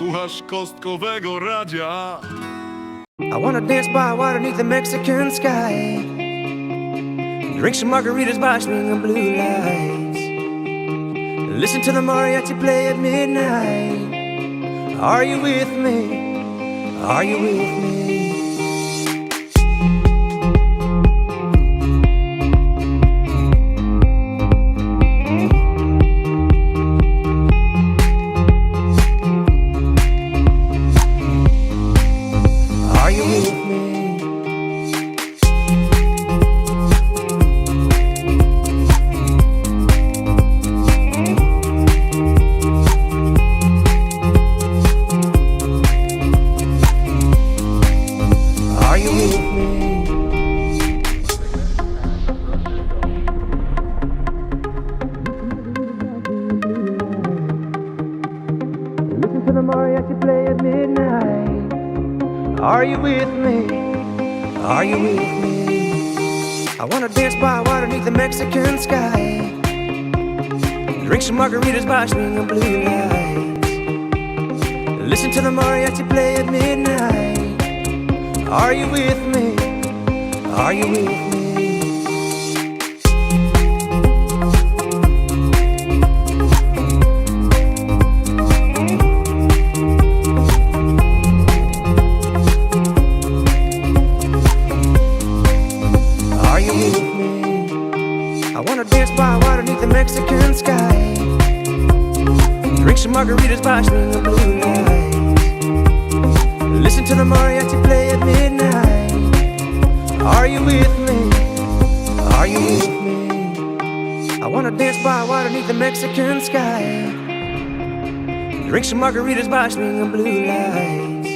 Słuchasz kostkowego radia I wanna dance by water beneath the Mexican sky. Drink some margaritas by string of blue lights. Listen to the mariachi play at midnight. Are you with me? Are you with me? Are you with me? Are you with me? I wanna dance by water beneath the Mexican sky. Drink some margaritas by string blue lights. Listen to the mariachi play at midnight. Are you with me? Are you with me? String of blue lights. Listen to the mariachi play at midnight. Are you with me? Are you with me? I wanna dance by water beneath the Mexican sky. Drink some margaritas by a string of blue lights.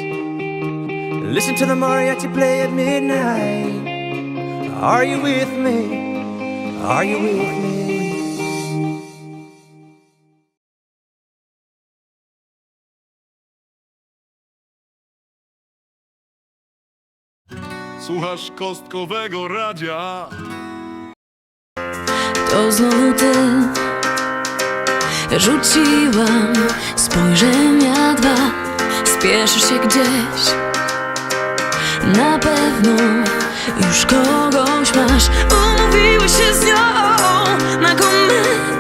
Listen to the mariachi play at midnight. Are you with me? Are you with me? Słuchasz kostkowego radia. To znowu ty. Rzuciłam spojrzenia dwa. Spieszysz się gdzieś? Na pewno już kogoś masz. Umówiłeś się z nią Na komedię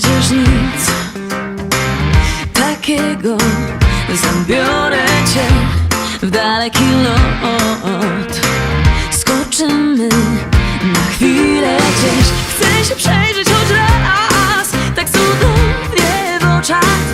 przecież nic takiego. Zabiorę cię w daleki lot. Skoczymy na chwilę gdzieś. Chcę się przejrzeć choć raz Tak cudownie w oczach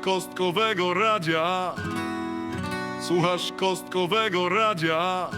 kostkowego radia. Słuchasz kostkowego radia.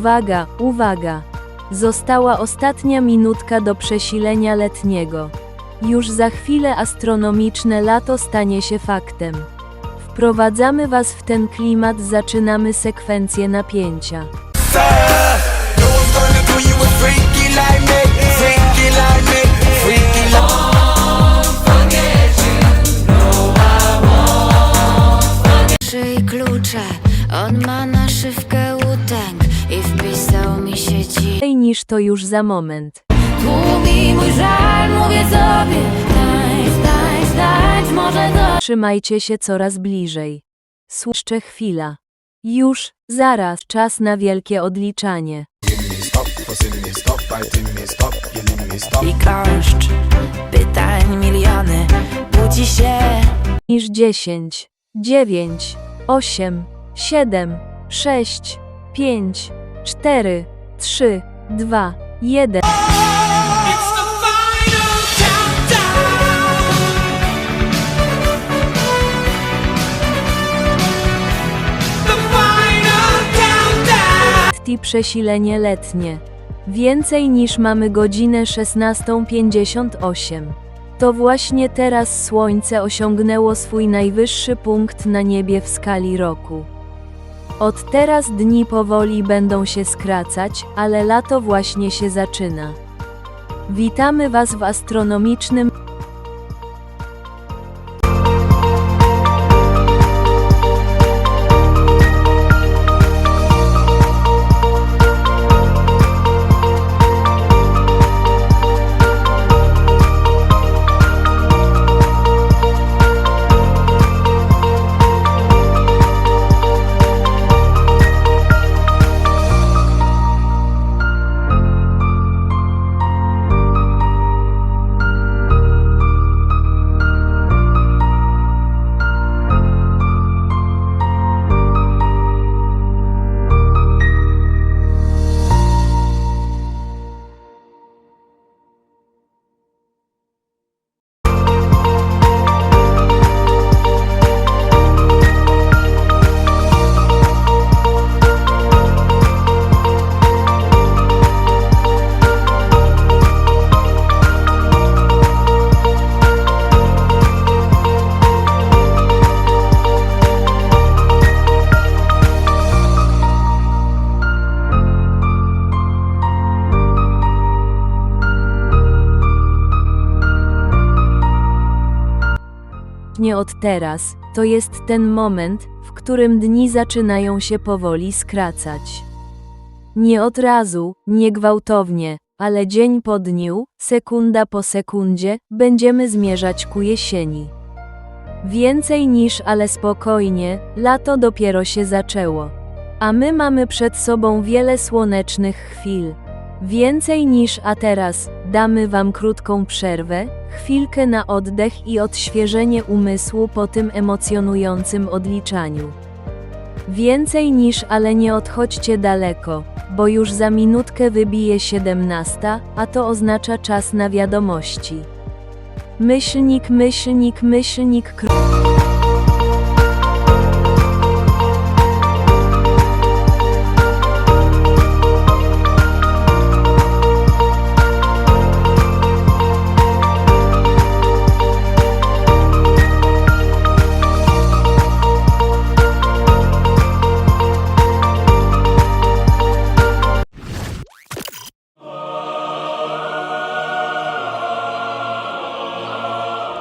Uwaga, uwaga! Została ostatnia minutka do przesilenia letniego. Już za chwilę astronomiczne lato stanie się faktem. Wprowadzamy Was w ten klimat, zaczynamy sekwencję napięcia. Klucze, on ma naszywkę Mniej niż to już za moment. Tłumi mój żal, mówię sobie, tańcz, tańcz, tańcz, może to Trzymajcie się coraz bliżej. Słuszcze chwila. Już, zaraz, czas na wielkie odliczanie. I kąszcz, pytań miliony, budzi się Niż 10, 9, 8, 7, 6, 5, 4, 3, 2, 1. i przesilenie letnie. Więcej niż mamy godzinę 16.58. To właśnie teraz słońce osiągnęło swój najwyższy punkt na niebie w skali roku. Od teraz dni powoli będą się skracać, ale lato właśnie się zaczyna. Witamy Was w astronomicznym od teraz, to jest ten moment, w którym dni zaczynają się powoli skracać. Nie od razu, nie gwałtownie, ale dzień po dniu, sekunda po sekundzie, będziemy zmierzać ku jesieni. Więcej niż ale spokojnie, lato dopiero się zaczęło. A my mamy przed sobą wiele słonecznych chwil. Więcej niż a teraz, damy Wam krótką przerwę, chwilkę na oddech i odświeżenie umysłu po tym emocjonującym odliczaniu. Więcej niż ale nie odchodźcie daleko, bo już za minutkę wybije 17, a to oznacza czas na wiadomości. Myślnik, myślnik, myślnik. kró-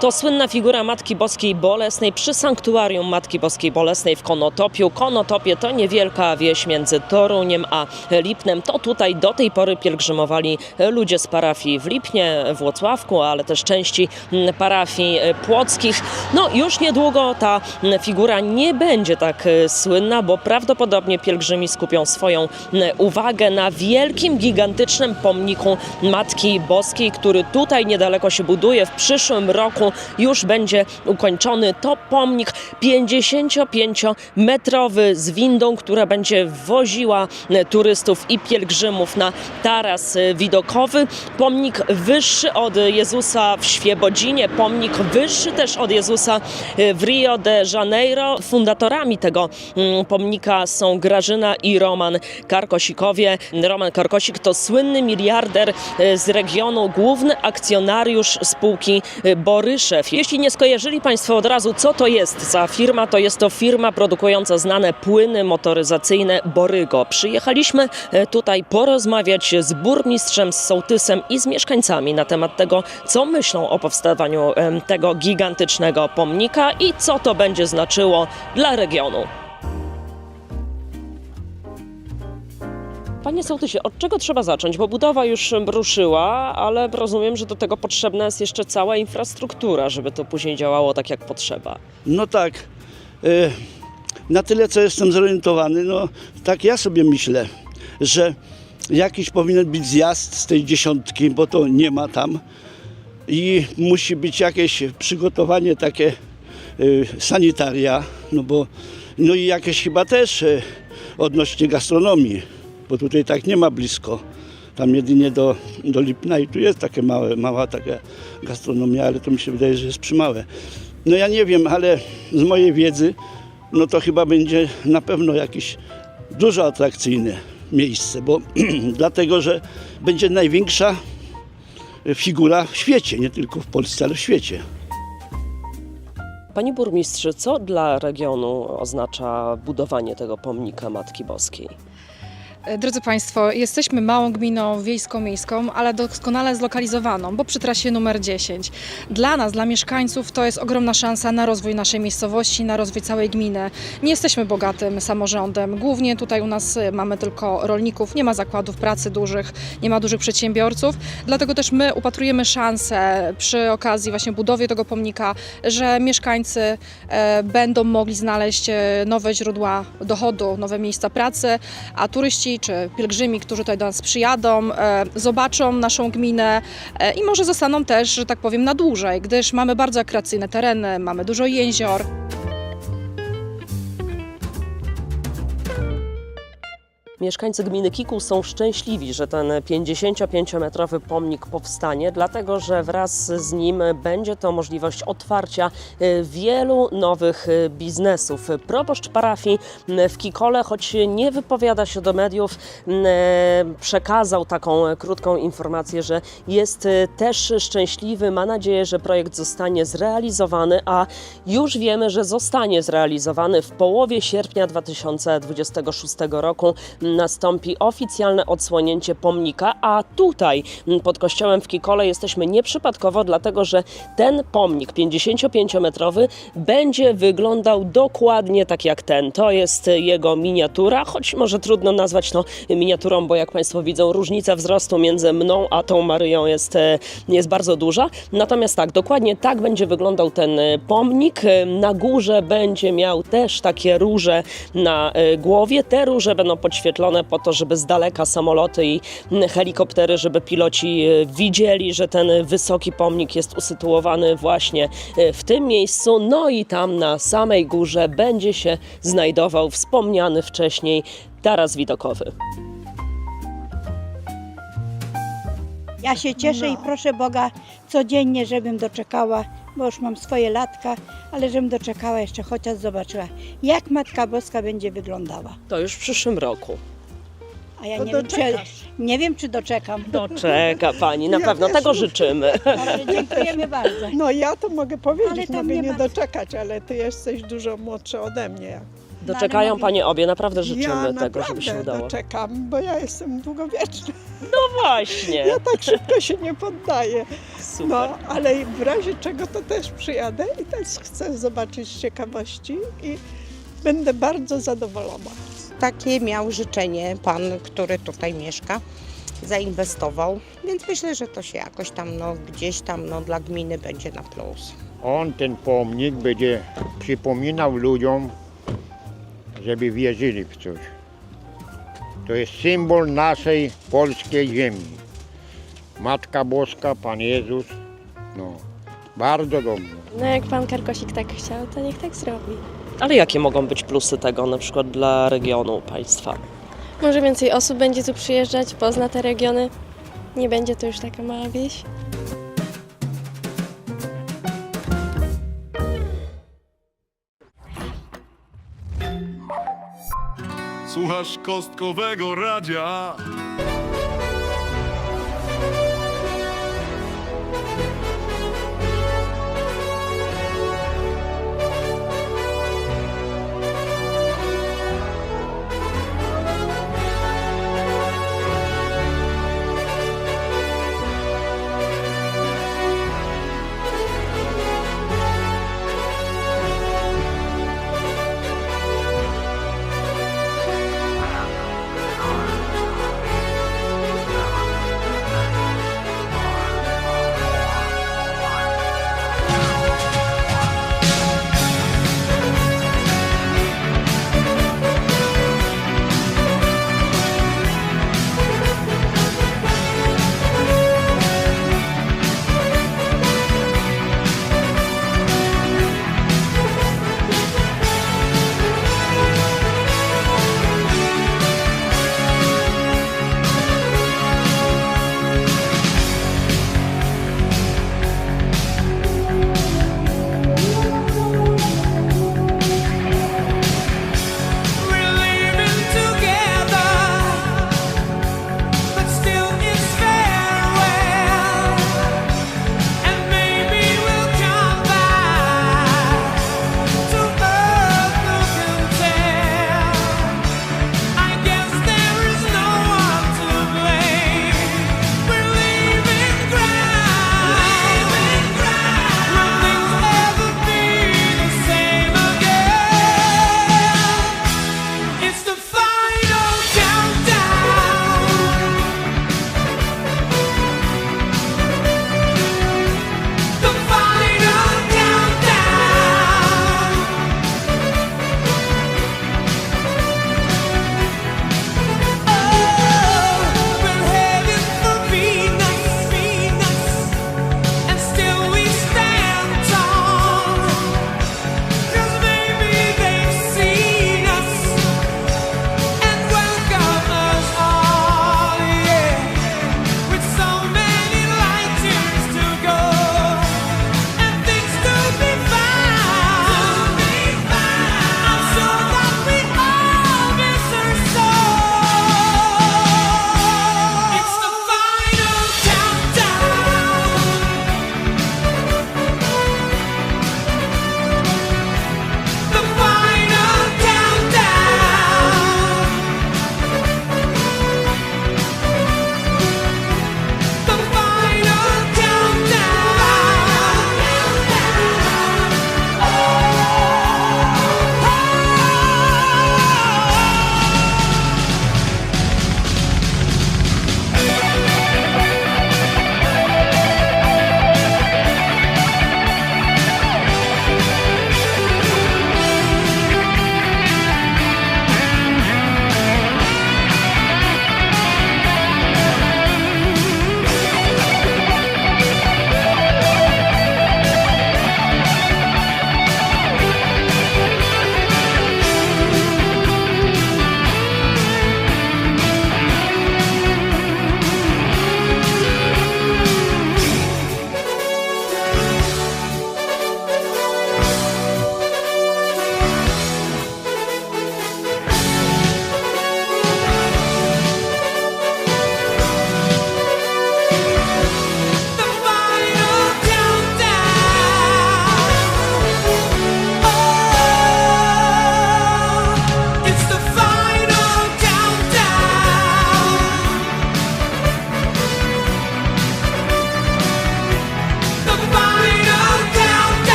To słynna figura Matki Boskiej Bolesnej przy sanktuarium Matki Boskiej Bolesnej w Konotopiu. Konotopie to niewielka wieś między Toruniem a Lipnem. To tutaj do tej pory pielgrzymowali ludzie z parafii w Lipnie, Włocławku, ale też części parafii płockich. No już niedługo ta figura nie będzie tak słynna, bo prawdopodobnie pielgrzymi skupią swoją uwagę na wielkim, gigantycznym pomniku Matki Boskiej, który tutaj niedaleko się buduje. W przyszłym roku już będzie ukończony. To pomnik 55-metrowy z windą, która będzie woziła e, turystów i pielgrzymów na taras e, widokowy. Pomnik wyższy od Jezusa w Świebodzinie, pomnik wyższy też od Jezusa e, w Rio de Janeiro. Fundatorami tego mm, pomnika są Grażyna i Roman Karkosikowie. Roman Karkosik to słynny miliarder z regionu, główny akcjonariusz spółki e, Boryszew. Jeśli nie skojarzyli Państwo od razu, co to jest za firma, to jest to firma produkująca znane płyny motoryzacyjne Borygo. Przyjechaliśmy e, tutaj porozmawiać z burmistrzem, z sołtysem i z mieszkańcami na temat tego, co myślą o powstawaniu tego gigantycznego pomnika i co to będzie znaczyło dla regionu. Panie sołtysie, od czego trzeba zacząć? Bo budowa już ruszyła, ale rozumiem, że do tego potrzebna jest jeszcze cała infrastruktura, żeby to później działało tak, jak potrzeba. No tak. y, Na tyle, co jestem zorientowany, no tak ja sobie myślę, że jakiś powinien być zjazd z tej dziesiątki, bo to nie ma tam. I musi być jakieś przygotowanie takie y, sanitaria, no bo no i jakieś chyba też y, odnośnie gastronomii, bo tutaj tak nie ma blisko. Tam jedynie do, do Lipna i tu jest takie małe, mała taka gastronomia, ale to mi się wydaje, że jest przymałe. No ja nie wiem, ale z mojej wiedzy, no to chyba będzie na pewno jakieś dużo atrakcyjne miejsce, bo dlatego, że będzie największa figura w świecie, nie tylko w Polsce, ale w świecie. Panie burmistrzu, co dla regionu oznacza budowanie tego pomnika Matki Boskiej? E, Drodzy Państwo, jesteśmy małą gminą wiejsko-miejską, ale doskonale zlokalizowaną, bo przy trasie numer 10. Dla nas, dla mieszkańców, to jest ogromna szansa na rozwój naszej miejscowości, na rozwój całej gminy. Nie jesteśmy bogatym samorządem. Głównie tutaj u nas e, mamy tylko rolników, nie ma zakładów pracy dużych, nie ma dużych przedsiębiorców. Dlatego też my upatrujemy szansę przy okazji właśnie budowy tego pomnika, że mieszkańcy e, będą mogli znaleźć e, nowe źródła dochodu, nowe miejsca pracy, a turyści czy pielgrzymi, którzy tutaj do nas przyjadą, e, zobaczą naszą gminę e, i może zostaną też, że tak powiem, na dłużej, gdyż mamy bardzo atrakcyjne tereny, mamy dużo jezior. Mieszkańcy gminy Kikuł są szczęśliwi, że ten 55-metrowy pomnik powstanie, dlatego że wraz z nim będzie to możliwość otwarcia e, wielu nowych e, biznesów. Proboszcz parafii m, w Kikole, choć nie wypowiada się do mediów, przekazał taką krótką informację, że jest też szczęśliwy, ma nadzieję, że projekt zostanie zrealizowany, a już wiemy, że zostanie zrealizowany w połowie sierpnia 2026 roku nastąpi oficjalne odsłonięcie pomnika, a tutaj pod kościołem w Kikole jesteśmy nieprzypadkowo, dlatego że ten pomnik 55-metrowy będzie wyglądał dokładnie tak jak ten. To jest jego miniatura, choć może trudno nazwać to miniaturą, bo jak Państwo widzą, różnica wzrostu między mną a tą Maryją jest, e, jest bardzo duża. Natomiast tak, dokładnie tak będzie wyglądał ten e, pomnik. E, Na górze będzie miał też takie róże na głowie. Te róże będą podświetlone po to, żeby z daleka samoloty i helikoptery, żeby piloci e, widzieli, że ten wysoki pomnik jest usytuowany właśnie e, w tym miejscu. No i tam na samej górze będzie się znajdował wspomniany wcześniej taras widokowy. Ja się cieszę i proszę Boga codziennie, żebym doczekała, bo już mam swoje latka, ale żebym doczekała jeszcze chociaż zobaczyła, jak Matka Boska będzie wyglądała. To już w przyszłym roku. A ja nie wiem, czy, nie wiem, czy doczekam. Doczeka pani, na pewno tego życzymy. Dziękujemy bardzo. No ja to mogę powiedzieć, Ale tam mogę nie nie ma- doczekać, ale ty jesteś dużo młodszy ode mnie. Doczekają mogli- Panie obie, naprawdę życzymy ja tego, żeby się naprawdę udało. czekam, bo ja jestem długowieczna. No właśnie, Ja tak szybko się nie poddaję. super. No, ale w razie czego to też przyjadę i też chcę zobaczyć z ciekawości i będę bardzo zadowolona. Takie miał życzenie pan, który tutaj mieszka, zainwestował, więc myślę, że to się jakoś tam, no, gdzieś tam, no, dla gminy będzie na plus. On, ten pomnik, będzie przypominał ludziom, żeby wierzyli w coś. To jest symbol naszej polskiej ziemi. Matka Boska, Pan Jezus. No, bardzo dobrze. No jak pan Karkosik tak chciał, to niech tak zrobi. Ale jakie mogą być plusy tego na przykład dla regionu państwa? Może więcej osób będzie tu przyjeżdżać, pozna te regiony. Nie będzie to już taka mała wieś. Słuchasz kostkowego radia.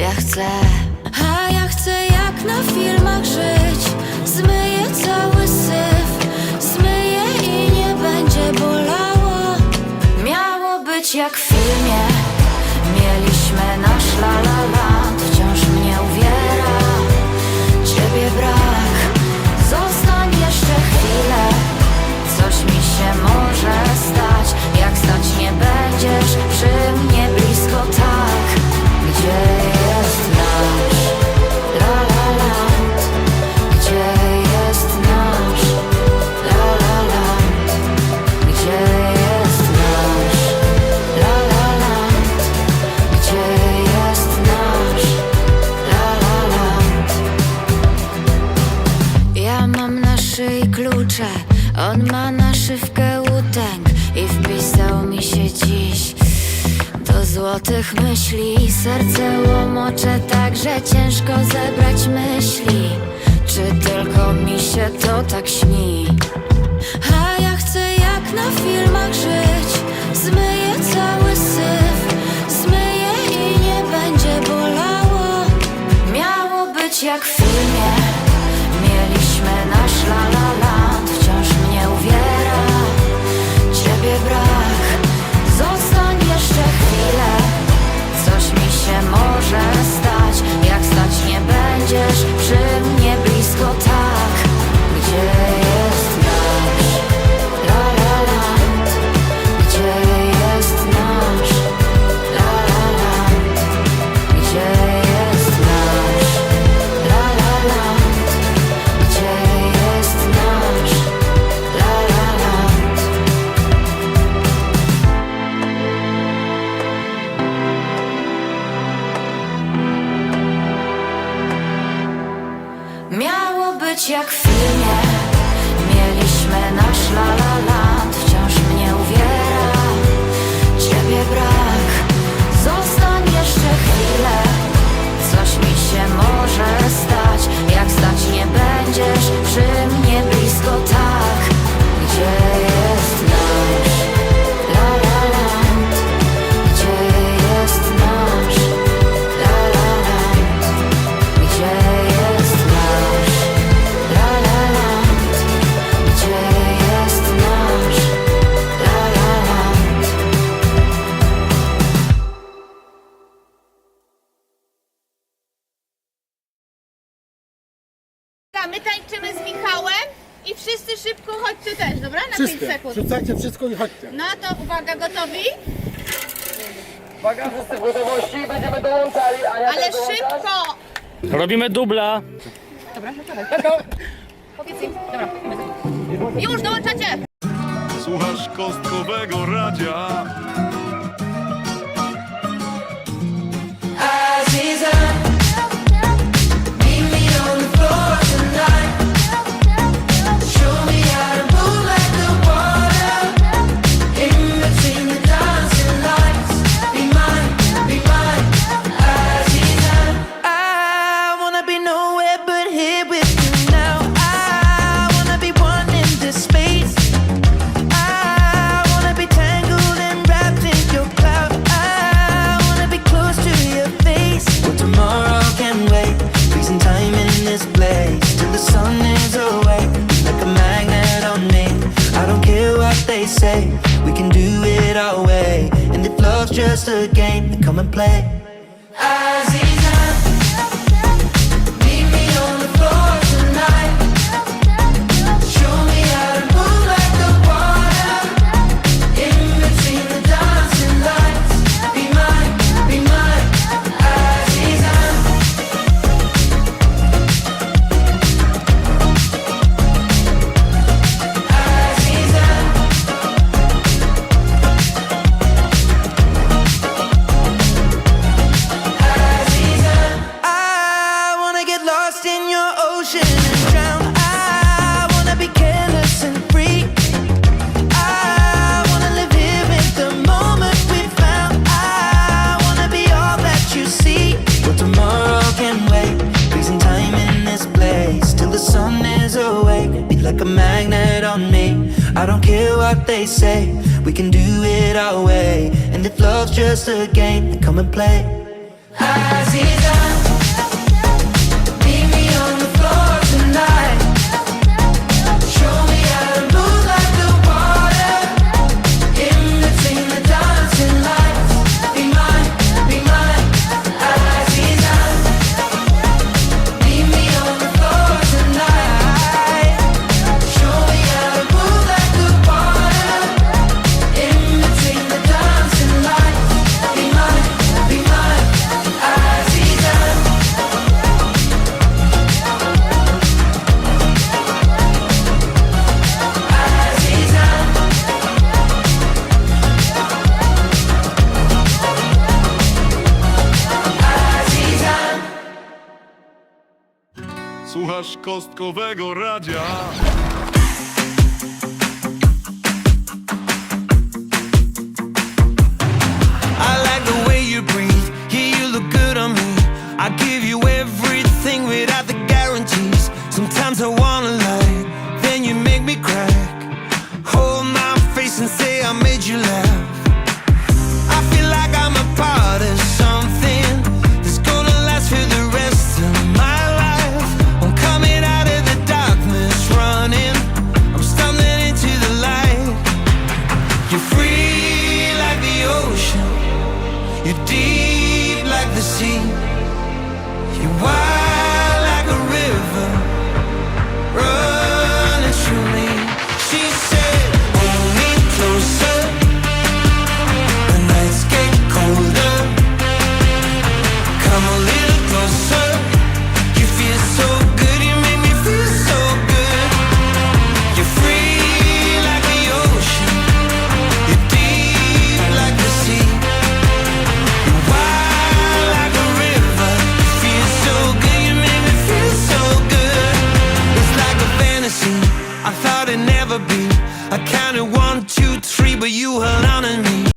Ja chcę. A ja chcę jak na filmach żyć. Zmyję cały syf. Zmyję i nie będzie bolało. Miało być jak w potęg I wpisał mi się dziś. Do złotych myśli Serce łomocze Także ciężko zebrać myśli. Czy tylko mi się to tak śni? A ja chcę jak na filmach żyć. Zmyję cały syf Zmyję i nie będzie bolało. Miało być jak w filmie. wszyscy szybko chodźcie też, dobra? Na 5 sekund. Rzucajcie wszystko i chodźcie. No to uwaga, gotowi? Uwaga, wszyscy w gotowości, będziemy dołączali, a ja Ale szybko! Robimy dubla. Dobra, no to. Powiedz im. Dobra. Już dołączacie! Słuchasz kostkowego radia and play. I don't care what they say, we can do it our way. And if love's just a game, then come and play. As is kostkowego radia.